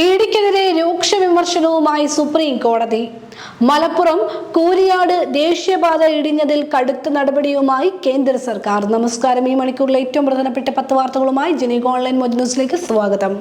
ഇഡിക്കെതിരെ രൂക്ഷ വിമർശനവുമായി സുപ്രീം കോടതി മലപ്പുറം കൂരിയാട് ദേശീയപാത ഇടിഞ്ഞതിൽ കടുത്ത നടപടിയുമായി കേന്ദ്ര സർക്കാർ. നമസ്കാരം. ഈ മണിക്കൂറിലെ ഏറ്റവും പ്രധാനപ്പെട്ട പത്ത് വാർത്തകളുമായി ജനീക് ഓൺലൈൻ മൊജ് ന്യൂസിലേക്ക് സ്വാഗതം.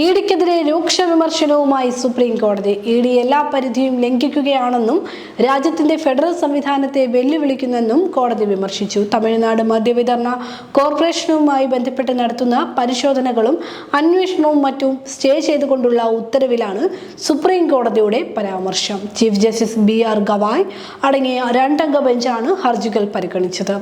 ഇഡിക്കെതിരെ രൂക്ഷ വിമർശനവുമായി സുപ്രീം കോടതി. ഇ ഡി എല്ലാ പരിധിയും ലംഘിക്കുകയാണെന്നും രാജ്യത്തിന്റെ ഫെഡറൽ സംവിധാനത്തെ വെല്ലുവിളിക്കുന്നെന്നും കോടതി വിമർശിച്ചു. തമിഴ്നാട് മദ്യവിതരണ കോർപ്പറേഷനുമായി ബന്ധപ്പെട്ട് നടത്തുന്ന പരിശോധനകളും അന്വേഷണവും മറ്റും സ്റ്റേ ചെയ്തുകൊണ്ടുള്ള ഉത്തരവിലാണ് സുപ്രീം കോടതിയുടെ പരാമർശം. Chief justice B R Gavai അടങ്ങിയ രണ്ടംഗ ബെഞ്ചാണ് ഹർജികൾ പരിഗണിച്ചത്.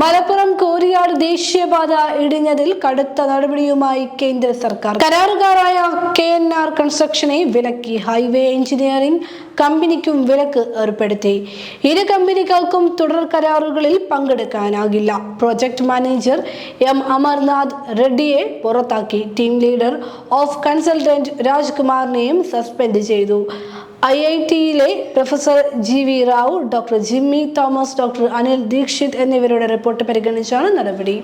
മലപ്പുറം കോരിയാട് ദേശീയപാത ഇടിഞ്ഞതിൽ കടുത്ത നടപടിയുമായി കേന്ദ്ര സർക്കാർ. കരാറുകാരായ കെ എൻ ആർ കൺസ്ട്രക്ഷനെ വിലക്കി ഹൈവേ എഞ്ചിനീയറിംഗ് കമ്പനിക്കും വിലക്ക് ഏർപ്പെടുത്തി. ഇരു കമ്പനികൾക്കും തുടർ കരാറുകളിൽ പങ്കെടുക്കാനാകില്ല. പ്രൊജക്ട് മാനേജർ എം അമർനാഥ് റെഡ്ഡിയെ പുറത്താക്കി. ടീം ലീഡർ ഓഫ് കൺസൾട്ടന്റ് രാജ്കുമാറിനെയും സസ്പെൻഡ് ചെയ്തു. I I ടിയിലെ professor G V Rao doctor Jimmy Thomas doctor Anil Dikshit എന്നിവരുടെ റിപ്പോർട്ട് പരിഗണിച്ചാണ് നടപടി.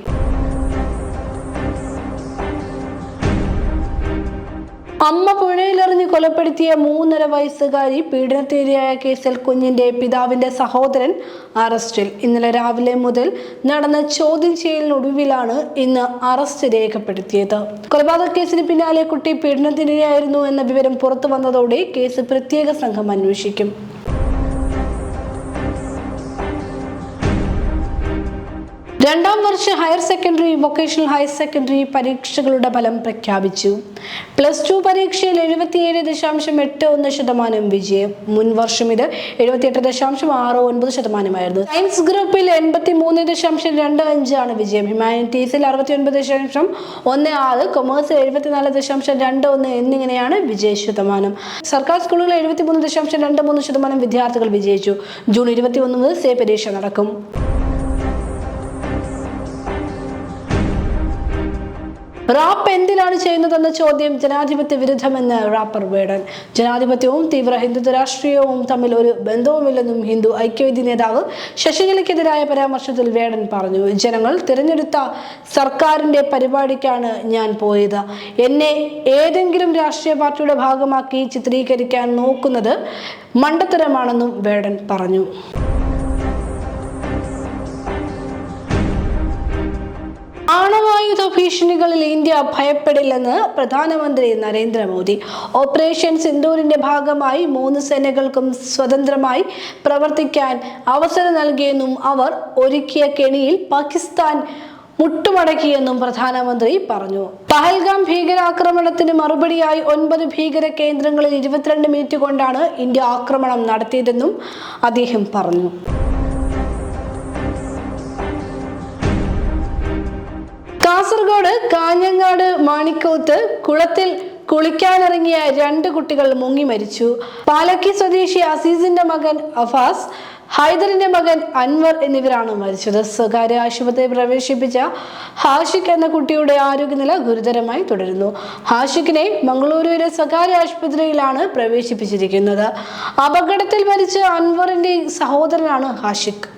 അമ്മ പുഴയിലെറിഞ്ഞ് കൊലപ്പെടുത്തിയ മൂന്നര വയസ്സുകാരി പീഡനത്തിനിരയായ കേസിൽ കുഞ്ഞിന്റെ പിതാവിന്റെ സഹോദരൻ അറസ്റ്റിൽ. ഇന്നലെ രാവിലെ മുതൽ നടന്ന ചോദ്യം ചെയ്യലിനൊടുവിലാണ് ഇന്ന് അറസ്റ്റ് രേഖപ്പെടുത്തിയത്. കൊലപാതക കേസിന് പിന്നാലെ കുട്ടി പീഡനത്തിനിരയായിരുന്നു എന്ന വിവരം പുറത്തു വന്നതോടെ കേസ് പ്രത്യേക സംഘം അന്വേഷിക്കും. രണ്ടാം വർഷ higher secondary vocational higher secondary പരീക്ഷകളുടെ ഫലം പ്രഖ്യാപിച്ചു. പ്ലസ് ടു പരീക്ഷയിൽ എഴുപത്തിയേഴ് ദശാംശം എട്ട് ഒന്ന് ശതമാനം വിജയം. മുൻ വർഷം ഇത് എഴുപത്തിയെട്ട് ദശാംശം ആറ് ഒൻപത് ശതമാനമായിരുന്നു. സയൻസ് ഗ്രൂപ്പിൽ എൺപത്തി മൂന്ന് ദശാംശം രണ്ട് അഞ്ചാണ് വിജയം. ഹ്യൂമാനിറ്റീസിൽ അറുപത്തി ഒൻപത് ദശാംശം ഒന്ന് ആറ് കൊമേഴ്സിൽ എഴുപത്തിനാല് ദശാംശം രണ്ട് ഒന്ന് എന്നിങ്ങനെയാണ് വിജയ ശതമാനം. സർക്കാർ സ്കൂളുകളിൽ എഴുപത്തി മൂന്ന് ദശാംശം രണ്ട് മൂന്ന് ശതമാനം വിദ്യാർത്ഥികൾ വിജയിച്ചു. ജൂൺ ഇരുപത്തി ഒന്ന് മുതൽ സേ പരീക്ഷ നടക്കും. റാപ്പ് എന്തിനാണ് ചെയ്യുന്നതെന്ന ചോദ്യം ജനാധിപത്യ വിരുദ്ധമെന്ന് റാപ്പർ വേടൻ. ജനാധിപത്യവും തീവ്ര ഹിന്ദുത്വ രാഷ്ട്രീയവും തമ്മിൽ ഒരു ബന്ധവുമില്ലെന്നും ഹിന്ദു ഐക്യവേദി നേതാവ് ശശികലയ്ക്കെതിരായ പരാമർശത്തിൽ വേടൻ പറഞ്ഞു ജനങ്ങൾ തിരഞ്ഞെടുത്ത സർക്കാരിന്റെ പരിപാടിക്കാണ് ഞാൻ പോയത്. എന്നെ ഏതെങ്കിലും രാഷ്ട്രീയ പാർട്ടിയുടെ ഭാഗമാക്കി ചിത്രീകരിക്കാൻ നോക്കുന്നത് മണ്ടത്തരമാണെന്നും വേടൻ പറഞ്ഞു. ആണവായുധ ഭീഷണികളിൽ ഇന്ത്യ ഭയപ്പെടില്ലെന്ന് പ്രധാനമന്ത്രി നരേന്ദ്രമോദി. ഓപ്പറേഷൻ സിന്ദൂരിന്റെ ഭാഗമായി മൂന്ന് സേനകൾക്കും സ്വതന്ത്രമായി പ്രവർത്തിക്കാൻ അവസരം നൽകിയെന്നും അവർ ഒരുക്കിയ കെണിയിൽ പാകിസ്ഥാൻ മുട്ടുമടക്കിയെന്നും പ്രധാനമന്ത്രി പറഞ്ഞു. പഹൽഗാം ഭീകരാക്രമണത്തിന് മറുപടിയായി ഒൻപത് ഭീകര കേന്ദ്രങ്ങളിൽ ഇരുപത്തിരണ്ട് മിനിറ്റ് കൊണ്ടാണ് ഇന്ത്യ ആക്രമണം നടത്തിയതെന്നും അദ്ദേഹം പറഞ്ഞു. കാസർഗോഡ് കാഞ്ഞങ്ങാട് മാണിക്കോത്ത് കുളത്തിൽ കുളിക്കാനിറങ്ങിയ രണ്ട് കുട്ടികൾ മുങ്ങി മരിച്ചു. പാലക്കി സ്വദേശി അസീസിന്റെ മകൻ അഫാസ് ഹൈദറിന്റെ മകൻ അൻവർ എന്നിവരാണ് മരിച്ചത്. സ്വകാര്യ ആശുപത്രിയിൽ പ്രവേശിപ്പിച്ച ഹാഷിഖ് എന്ന കുട്ടിയുടെ ആരോഗ്യനില ഗുരുതരമായി തുടരുന്നു. ഹാഷിഖിനെ മംഗളൂരുവിലെ സ്വകാര്യ ആശുപത്രിയിലാണ് പ്രവേശിപ്പിച്ചിരിക്കുന്നത്. അപകടത്തിൽ മരിച്ച അൻവറിന്റെ സഹോദരനാണ് ഹാഷിഖ്.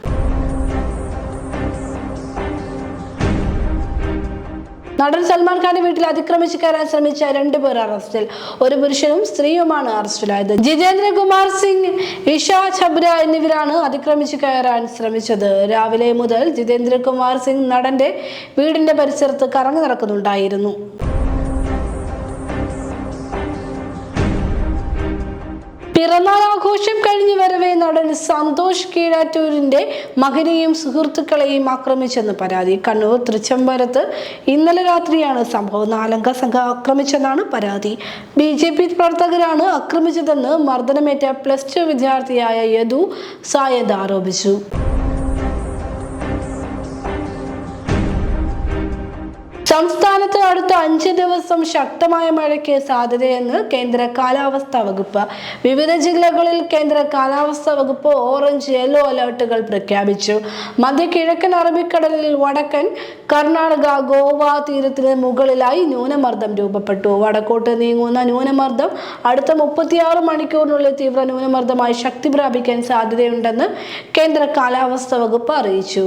നടൻ സൽമാൻ ഖാന്റെ വീട്ടിൽ അതിക്രമിച്ച് കയറാൻ ശ്രമിച്ച രണ്ടുപേർ അറസ്റ്റിൽ. ഒരു പുരുഷനും സ്ത്രീയുമാണ് അറസ്റ്റിലായത്. ജിതേന്ദ്രകുമാർ സിംഗ് ഇഷ ഛബ്ര എന്നിവരാണ് അതിക്രമിച്ച് കയറാൻ ശ്രമിച്ചത്. രാവിലെ മുതൽ ജിതേന്ദ്രകുമാർ സിംഗ് നടന്റെ വീടിന്റെ പരിസരത്ത് കറങ്ങി നടക്കുന്നുണ്ടായിരുന്നു. പിറന്നാൾ ആഘോഷം കഴിഞ്ഞു വരവേ നടൻ സന്തോഷ് കീഴാറ്റൂരിന്റെ മകനെയും സുഹൃത്തുക്കളെയും ആക്രമിച്ചെന്ന് പരാതി. കണ്ണൂർ തൃച്ചംബരത്ത് ഇന്നലെ രാത്രിയാണ് സംഭവം. നാലംഗ സംഘം ആക്രമിച്ചെന്നാണ് പരാതി. ബി ജെ പി പ്രവർത്തകരാണ് ആക്രമിച്ചതെന്ന് മർദ്ദനമേറ്റ പ്ലസ് ടു വിദ്യാർത്ഥിയായ യദു സായദ് ആരോപിച്ചു. സംസ്ഥാനത്ത് അടുത്ത അഞ്ച് ദിവസം ശക്തമായ മഴയ്ക്ക് സാധ്യതയെന്ന് കേന്ദ്ര കാലാവസ്ഥാ വകുപ്പ്. വിവിധ ജില്ലകളിൽ കേന്ദ്ര കാലാവസ്ഥാ വകുപ്പ് ഓറഞ്ച് യെല്ലോ അലേർട്ടുകൾ പ്രഖ്യാപിച്ചു. മധ്യ കിഴക്കൻ അറബിക്കടലിൽ വടക്കൻ കർണാടക ഗോവ തീരത്തിന് മുകളിലായി ന്യൂനമർദ്ദം രൂപപ്പെട്ടു. വടക്കോട്ട് നീങ്ങുന്ന ന്യൂനമർദ്ദം അടുത്ത മുപ്പത്തിയാറ് മണിക്കൂറിനുള്ളിൽ തീവ്ര ന്യൂനമർദ്ദമായി ശക്തി പ്രാപിക്കാൻ സാധ്യതയുണ്ടെന്ന് കേന്ദ്ര കാലാവസ്ഥാ വകുപ്പ് അറിയിച്ചു.